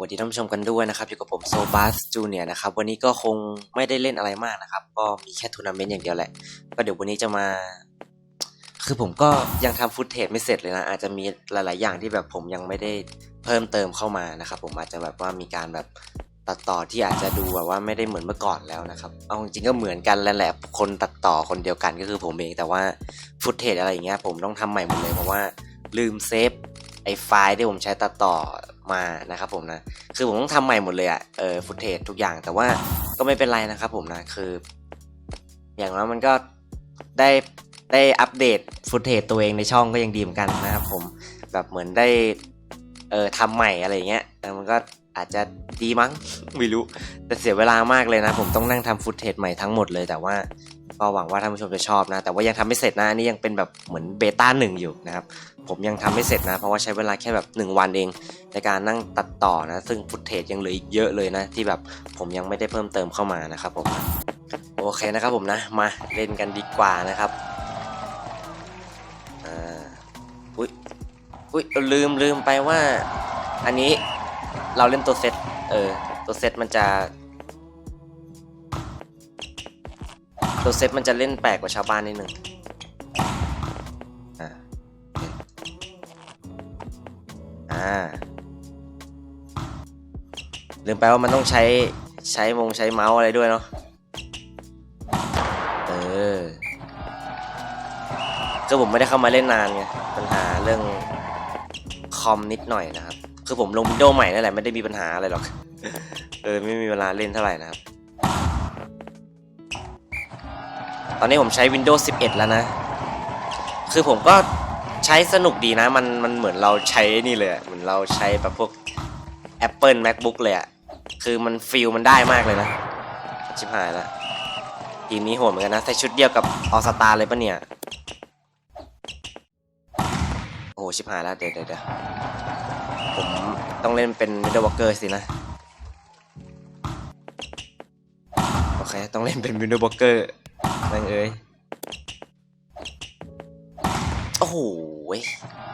วัสดีท่านผู้ชมกันด้วยนะครับอยู่กับผมโซบัสจูเนียนะครับวันนี้ก็คงไม่ได้เล่นอะไรมากนะครับ ก็มีแค่ทัวร์นาเมนต์อย่างเดียวแหละ ก็เดี๋ยววันนี้จะมา คือผมก็ยังทำฟุตเทจไม่เสร็จเลยนะ อาจจะมีหลาย ๆ อย่างที่แบบผมยังไม่ได้เพิ่มเติมเข้ามานะครับ ผมอาจจะแบบว่ามีการแบบตัดต่อที่อาจจะดูแบบว่าไม่ได้เหมือนเมื่อก่อนแล้วนะครับ เอาจริงก็เหมือนกันแหละแหละ คนตัดต่อคนเดียวกันก็คือผมเองแต่ว่าฟุตเทจอะไรอย่างเงี้ยผมต้องทำใหม่หมดเลยเพราะว่าลืมเซฟไอ้ไฟล์ที่ผมใช้ตัดต่อ มานะครับผมนะคือผมต้องทำใหม่หมดเลยอะเออฟุตเทจทุกอย่างแต่ว่าก็ไม่เป็นไรนะครับผมนะคือ อย่างน้อยมันก็ได้ได้อัปเดตฟุตเทจตัวเองในช่องก็ยังดีเหมือนกันนะครับผมแบบเหมือนได้เออทำใหม่อะไรเงี้ยเออมันก็อาจจะดีมั้งไม่รู้แต่เสียเวลามากเลยนะ ผมต้องนั่งทำฟุตเทจใหม่ทั้งหมดเลยแต่ว่า ก็หวังว่าท่านผู้ชมจะชอบนะ แต่ว่ายังทำไม่เสร็จนะอันนี่ยังเป็นแบบเหมือนเบต้าหนึ่งอยู่นะครับ ผมยังทำไม่เสร็จนะ เพราะว่าใช้เวลาแค่แบบ 1 วันเอง ในการนั่งตัดต่อนะ ซึ่งฟุตเทจยังเหลืออีกเยอะเลยนะ ที่แบบผมยังไม่ได้เพิ่มเติมเข้ามานะครับผม โอเคนะครับผมนะ มาเล่นกันดีกว่านะครับอ่าอุ้ยอุ้ยลืมลืมไปว่า อันนี้เราเล่นตัวเซตเออตัวเซตมันจะ ตัวเซตมันจะเล่นแปลกกว่าชาวบ้านนิดนึงอ่าอ่าลืมไปว่ามันต้องใช้ใช้มงใช้เมาส์อะไรด้วยเนาะเออก็ผมไม่ได้เข้ามาเล่นนานไงปัญหาเรื่องคอมนิดหน่อยนะครับ คือผมลงวิดีโอใหม่นั่นแหละไม่ได้มีปัญหาอะไรหรอก เออไม่มีเวลาเล่นเท่าไหร่นะครับ ตอนนี้ผมใช้ Windows 11 แล้วนะ คือผมก็ใช้สนุกดีนะ มันมันเหมือนเราใช้นี่เลย เหมือนเราใช้แบบพวก Apple MacBook เลยอะคือมันฟิลมันได้มากเลยนะ ชิบหายละทีมนี้โหดเหมือนกันนะ ใส่ชุดเดียวกับออสตาเลยปะเนี่ย โอ้โห ชิบหายแล้วเดี๋ยวเดี๋ยวเดี๋ยวผมต้องเล่นเป็น Middle Walker สินะ โอเค ต้องเล่นเป็น Middle Walker นั่งเอ้ย โอ้โห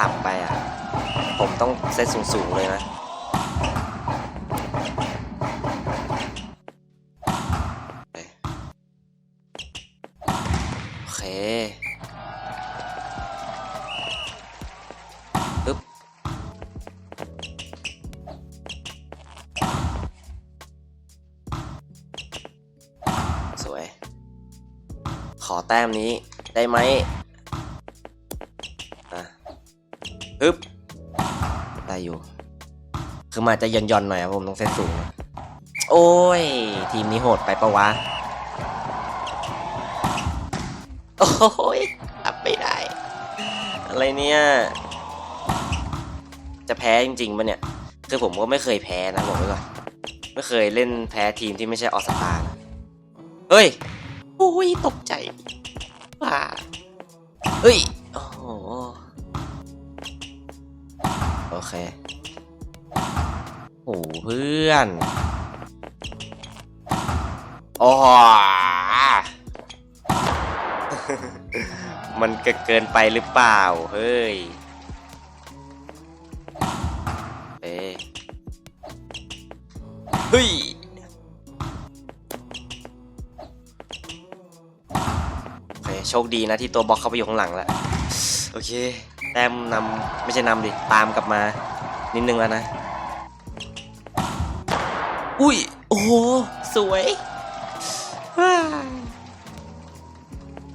ต่ำไปอะ ผมต้องเซตสูงๆเลยนะ แต้มนี้ได้ไหมอะปึ๊บได้อยู่ คือมันอาจจะย่อนหน่อยอะผมต้องเซตสูง โอ้ย ทีมนี้โหดไปปะวะ โอ้ยรับไม่ได้ อะไรเนี่ย จะแพ้จริงๆปะเนี่ย คือผมก็ไม่เคยแพ้นะบอกไว้ก่อน ไม่เคยเล่นแพ้ทีมที่ไม่ใช่ออสตาเฮ้ย โอ้ยตกใจว้าเฮ้ย โอ้โห โอเค โอ้เพื่อนโอ้มันเกินไปหรือเปล่า เฮ้ยเอ้ยเฮ้ย โชคดีนะที่ตัวบล็อกเข้าไปอยู่ข้างหลังแล้วโอเค แต้มนำไม่ใช่นำดิ ตามกลับมา นิดนึงแล้วนะ อุ้ย โอ้โห สวย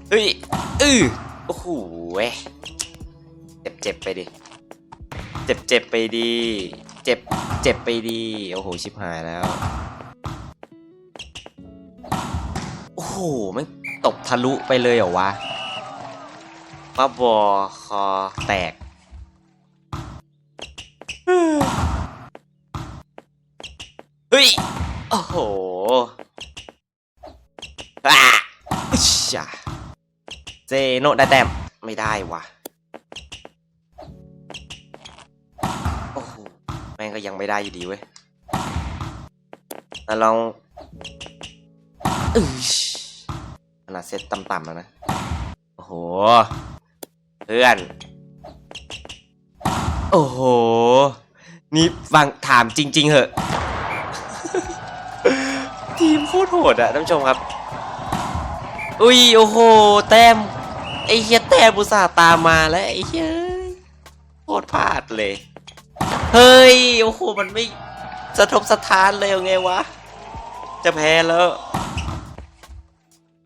เฮ้ยอือโอ้โหเว้ยเจ็บเจ็บไปดิ เจ็บเจ็บไปดี เจ็บเจ็บไปดี โอ้โห ชิบหายแล้ว โอ้โหมัน ตกทะลุไปเลยเหรอวะป้าบอคอแตก เฮ้ย โอ้โหอะชอะเซโนได้แต้มไม่ได้วะโอ้โหแม่งก็ยังไม่ได้อยู่ดีเว้ยแล้วลองอึ๊ช ขนาดเซตต่ำๆแล้วนะ โอ้โห เพื่อน โอ้โห นี่ฟังถามจริง ๆ เหอะ ทีมโคตรโหดอะท่านผู้ชมครับ อุ้ย โอ้โห แต้ม ไอ้เฮียแต้มอุตส่าตามมาแล้ว ไอ้เฮียโคตรพลาดเลย เฮ้ย โอ้โห มันไม่สะทบสะท้านเลยไงวะ จะแพ้แล้ว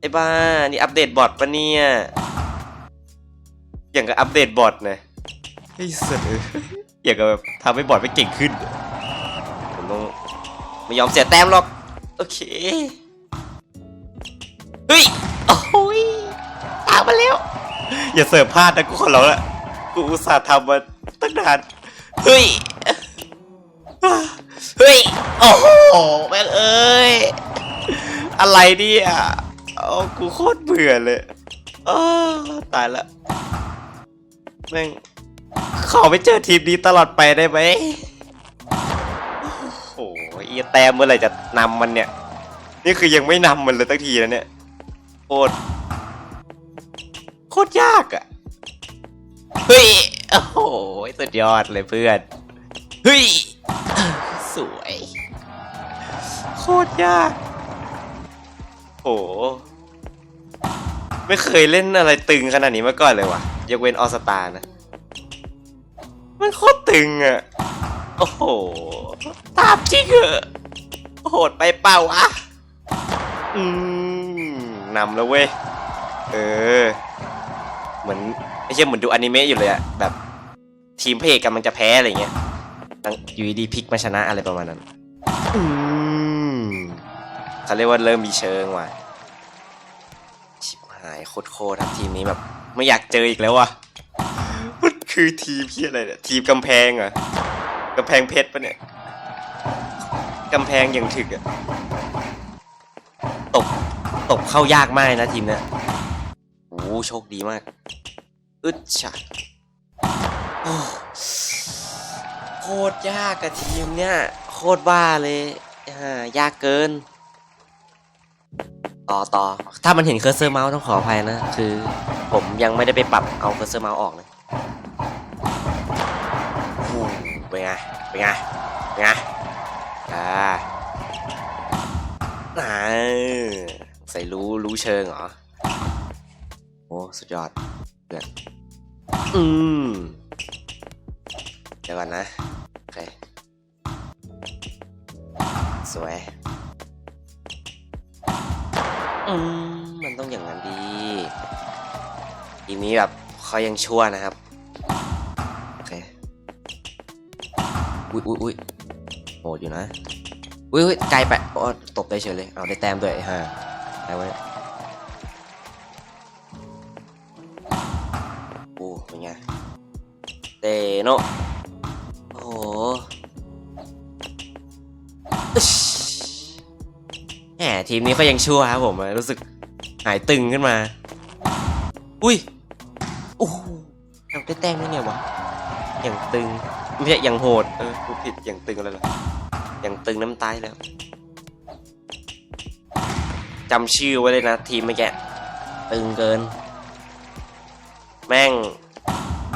ไอ้บ้า นี่อัปเดตบอทปะเนี่ย อย่างกับอัปเดตบอทนะไอ้สัสเอ้ยอย่างกับแบบทำให้บอทไม่เก่งขึ้น ผมต้องไม่ยอมเสียแต้มหรอก โอเค เฮ้ย โอ้ยตามมาแล้ว อย่าเสิร์ฟพลาดนะกูขอร้องละกูอุตส่าห์ทำมาตั้งนาน เฮ้ย เฮ้ย โอ้โหแม่งเอ้ย อะไรเนี่ย โอ้กูโคตรเบื่อเลยอ้าวตายละแม่งขอไปเจอทีมนี้ตลอดไปได้ไหมโอ้โหเอียแต้มเมื่อไหร่จะนำมันเนี่ย นี่คือยังไม่นำมันเลยตั้งทีแล้วเนี่ยโคตรโคตรยากอะ่ะเฮ้ยโอ้โหสุดยอดเลยเพื่อนเฮ้ยสวย โคตรยากโห ไม่เคยเล่นอะไรตึงขนาดนี้มาก่อนเลยว่ะยกเว้นออสตานะ มันโคตรตึงอะโอ้โหตามจริงเหอโหดไปเปล่าวะอืมนำแล้วเว้ย เออ เหมือนไม่ใช่เหมือนดูอนิเมะอยู่เลยอะแบบ ทีมเพกกำลังจะแพ้อะไรเงี้ยตั้งอยู่ดีพลิกมาชนะอะไรประมาณนั้น อืมเขาเรียกว่าเริ่มมีเชิงว่ะ หายโคตรๆครับทีมนี้แบบ ไม่อยากเจออีกแล้ววะมันคือทีมพี่อะไรเนี่ยทีมกำแพงเหรอกำแพงเพชรปะเนี่ยกำแพงอย่างถึกอะตบตบเข้ายากมากนะทีมเนี้ยโอ้โชคดีมากอึดฉะโอ้โคตรยากอะทีมเนี้ยโคตรบ้าเลยอ่ายากเกิน ต่อต่อถ้ามันเห็นเคอร์เซอร์เมาส์ต้องขออภัยนะ คือผมยังไม่ได้ไปปรับเอาเคอร์เซอร์เมาส์ออกเลยโอ้โหเป็นไง เป็นไง เป็นไง อ่าอ่าใส่รู้รู้เชิงเหรอ โอ้สุดยอดเพื่อนอืมเดี๋ยวก่อนนะ โอเค สวย อืมมันต้องอย่างนั้นดีทีนี้แบบเขายังชั่วนะครับโอเคอุ้ยอุ้ยอุ้ยโหดอยู่นะอุ้ยอุ้ยไกลไปโอ้ตบได้เฉยเลยเอาได้แต้มด้วยฮะได้ไว้โอ้เป็นไงเตโน ทีมนี้เขายังชั่วครับผมรู้สึกหายตึงขึ้นมา อุ้ยโอ้โหทำได้แต้มได้ไงวะอย่างตึงไม่ใช่อย่างโหดเออกูผิดอย่างตึงอะไรหรออย่างตึงน้ำตายแล้วจำชื่อไว้เลยนะ ทีมเมื่อกี้ตึงเกิน แม่ง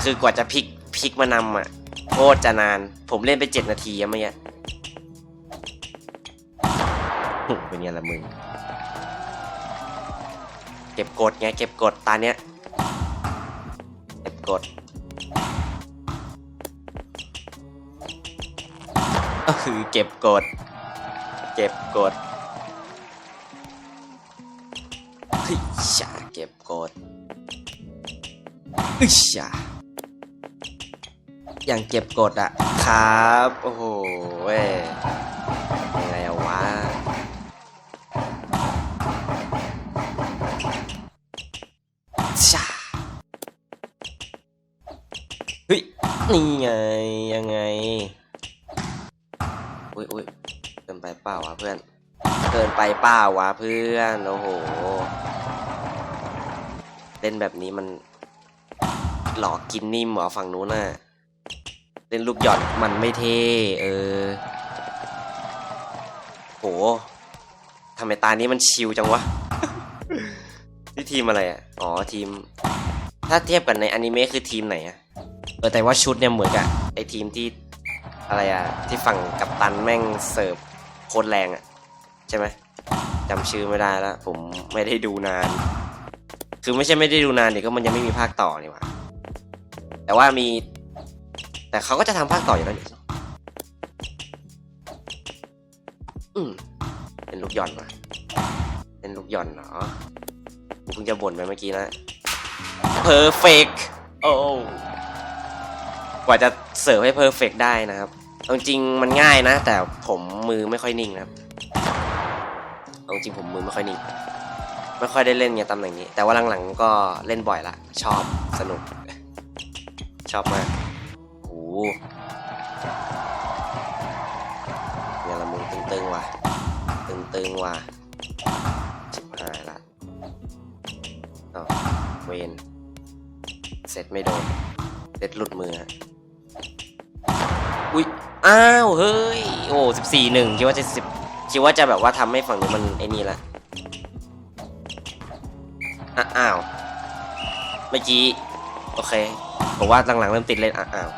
คือกว่าจะพลิกพลิกมานำอะโคตรจะนาน ผมเล่นไปเจ็ดนาทีอะเมื่อกี้ เป็นไงละมึง เก็บกดไง เก็บกดตาเนี้ย เก็บกดก็คือเก็บกด เก็บกดเฮ้ยชาเก็บกดอึชชาอย่างเก็บกดอะครับ โอ้โหเว้ย นี่ไงยังไงอุ้ยอุ้ยเกินไปเปล่าวะเพื่อน เกินไปเปล่าวะเพื่อน โอ้โห เล่นแบบนี้มัน หลอกกินนิ่มหรอฝั่งนู้นน่ะ เล่นลูกหย่อนมันไม่เท่เออ โหทำไมตานี้มันชิวจังวะ นี่ทีมอะไรอะ อ๋อทีม ถ้าเทียบกันในอนิเมะคือทีมไหนอะ เออแต่ว่าชุดเนี่ยเหมือนกับไอทีมที่อะไรอะที่ฝั่งกัปตันแม่งเสิร์ฟโคตรแรงอะใช่ไหมจำชื่อไม่ได้แล้วผมไม่ได้ดูนาน คือไม่ใช่ไม่ได้ดูนานเดี๋ยก็มันยังไม่มีภาคต่อนี่หว่าแต่ว่ามี แต่เขาก็จะทำภาคต่ออยู่แล้วนี่อืมเป็นลูกหย่อนว่ะเป็นลูกหย่อนเหรอกูเพิ่งจะบ่นไปเมื่อกี้นะ perfect โอ้ กว่าจะเสิร์ฟให้ perfect ได้นะครับเอาจริงๆมันง่ายนะ แต่ผมมือไม่ค่อยนิ่งนะครับเอาจริงผมมือไม่ค่อยนิ่งไม่ค่อยได้เล่นไงตำแหน่งนี้ แต่ว่าหลังๆก็เล่นบ่อยละ ชอบสนุก ชอบมากโอ้โหเนี่ยละมึงตึงๆว่ะตึงๆว่ะชิบหายละเวนเสร็จไม่โดนเด็ดหลุดมือ อุ้ยอ้าวเฮ้ยโอ้สิบสี่หนึ่งคิดว่าจะสิบคิดว่าจะแบบว่าทำให้ฝั่งนู้นมันไอ้นี่ละอะอ้าวเมื่อกี้โอเคผมว่าหลังๆเริ่มติดเล่นอ้าว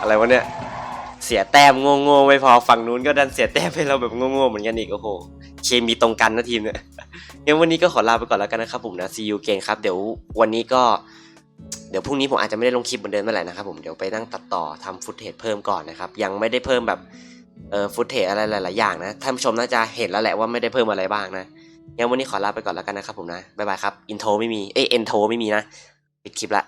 อะไรวะเนี่ยเสียแต้มโง่ๆไม่พอฝั่งนู้นก็ดันเสียแต้มให้เราแบบโง่ๆเหมือนกันอีกโอ้โหเคมีตรงกันนะทีมเนี่ยงั้นวันนี้ก็ขอลาไปก่อนแล้วกันนะครับผมนะ see you again ครับเดี๋ยววันนี้ก็ ดี๋ยวพรุ่งนี้ผมอาจจะไม่ได้ลงคลิปเหมือนเดิมเมื่อไหร่นะครับผมเดี๋ยวไปนั่งตัดต่อทำฟุตเทจเพิ่มก่อนนะครับยังไม่ได้เพิ่มแบบเอ่อฟุตเทจอะไรหลายๆอย่างนะท่านผู้ชมน่าจะเห็นแล้วแหละว่าไม่ได้เพิ่มอะไรบ้างนะงั้นวันนี้ขอลาไปก่อนแล้วกันนะครับผมนะบ๊ายบายครับอินโทรไม่มีเอ้ยเอ็นโทรไม่มีนะปิดคลิปละ